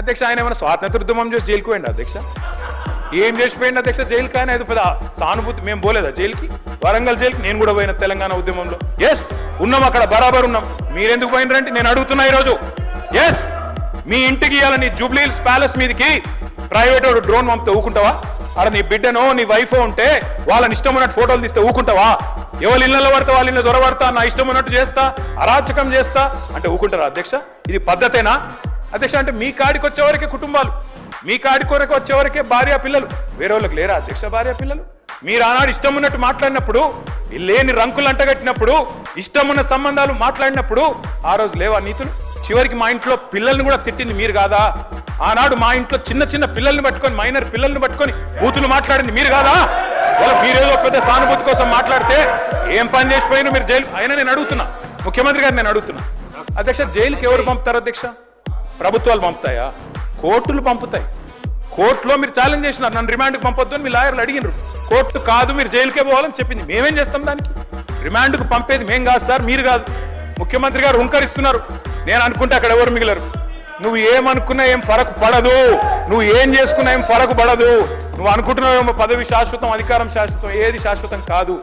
అధ్యక్ష ఆయన ఏమైనా స్వాతంత్ర ఉద్యమం చేసి జైలుకు పోయిండు అధ్యక్ష? ఏం చేసిపోయింది అధ్యక్ష జైలుకి ఆయన ఏదో పెద్ద సానుభూతి మేము పోలేదా జైలుకి? వరంగల్ జైలుకి? నేను కూడా పోయిన తెలంగాణ ఉద్యమంలో. ఎస్ ఉన్నాం అక్కడ బరాబర్ ఉన్నాం. మీరెందుకు పోయినరంటే నేను అడుగుతున్నా ఈరోజు. ఎస్ మీ ఇంటికి ఇవ్వాలని నీ జూబ్లీహిల్స్ ప్యాలెస్ మీదకి ప్రైవేట్ డ్రోన్ పంపితే ఊకుంటావా? అక్కడ నీ బిడ్డనో నీ వైఫ్ ఉంటే వాళ్ళని ఇష్టం ఉన్నట్టు ఫోటోలు తీస్తే ఊకుంటావా? ఎవరి ఇళ్ళలో పడతా వాళ్ళ ఇళ్ళ దొరబడతా? నా ఇష్టం ఉన్నట్టు చేస్తా అరాచకం చేస్తా? అంటే ఊకుంటారా అధ్యక్ష? ఇది పద్ధతేనా? అధ్యక్ష అంటే మీ కాడికి వచ్చేవరకే కుటుంబాలు మీ కాడి కొరకు వచ్చేవరకే భార్య పిల్లలు. వేరే వాళ్ళకి లేరా అధ్యక్ష భార్య పిల్లలు? మీరు ఆనాడు ఇష్టం ఉన్నట్టు మాట్లాడినప్పుడు లేని రంకులు అంటగట్టినప్పుడు ఇష్టం ఉన్న సంబంధాలు మాట్లాడినప్పుడు ఆ రోజు లేవా నీతులు? చివరికి మా ఇంట్లో పిల్లల్ని కూడా తిట్టింది మీరు కాదా? ఆనాడు మా ఇంట్లో చిన్న చిన్న పిల్లల్ని పట్టుకొని మైనర్ పిల్లల్ని పట్టుకొని బూతులు మాట్లాడింది మీరు కాదా? ఇలా మీరేదో పెద్ద సానుభూతి కోసం మాట్లాడితే ఏం పని చేసిపోయినా మీరు జైలు? అయినా నేను అడుగుతున్నా. ముఖ్యమంత్రి గారు నేను అడుగుతున్నా. అధ్యక్ష జైలుకి ఎవరు పంపుతారు అధ్యక్ష? ప్రభుత్వాలు పంపుతాయా? కోర్టులు పంపుతాయి. కోర్టులో మీరు ఛాలెంజ్ చేసినారు నన్ను రిమాండ్కి పంపొద్దు అని మీ లాయర్లు అడిగినారు. కోర్టు కాదు మీరు జైలుకే పోవాలని చెప్పింది. మేమేం చేస్తాం దానికి? రిమాండ్కు పంపేది మేం కాదు సార్ మీరు కాదు. ముఖ్యమంత్రి గారు హుంకరిస్తున్నారు. నేను అనుకుంటే అక్కడ ఎవరు మిగిలరు? నువ్వు ఏమనుకున్నా ఏం ఫరక్ పడదు. నువ్వు ఏం చేసుకున్నా ఏం ఫరక్ పడదు. నువ్వు అనుకుంటున్నావేమో పదవి శాశ్వతం అధికారం శాశ్వతం ఏది శాశ్వతం కాదు.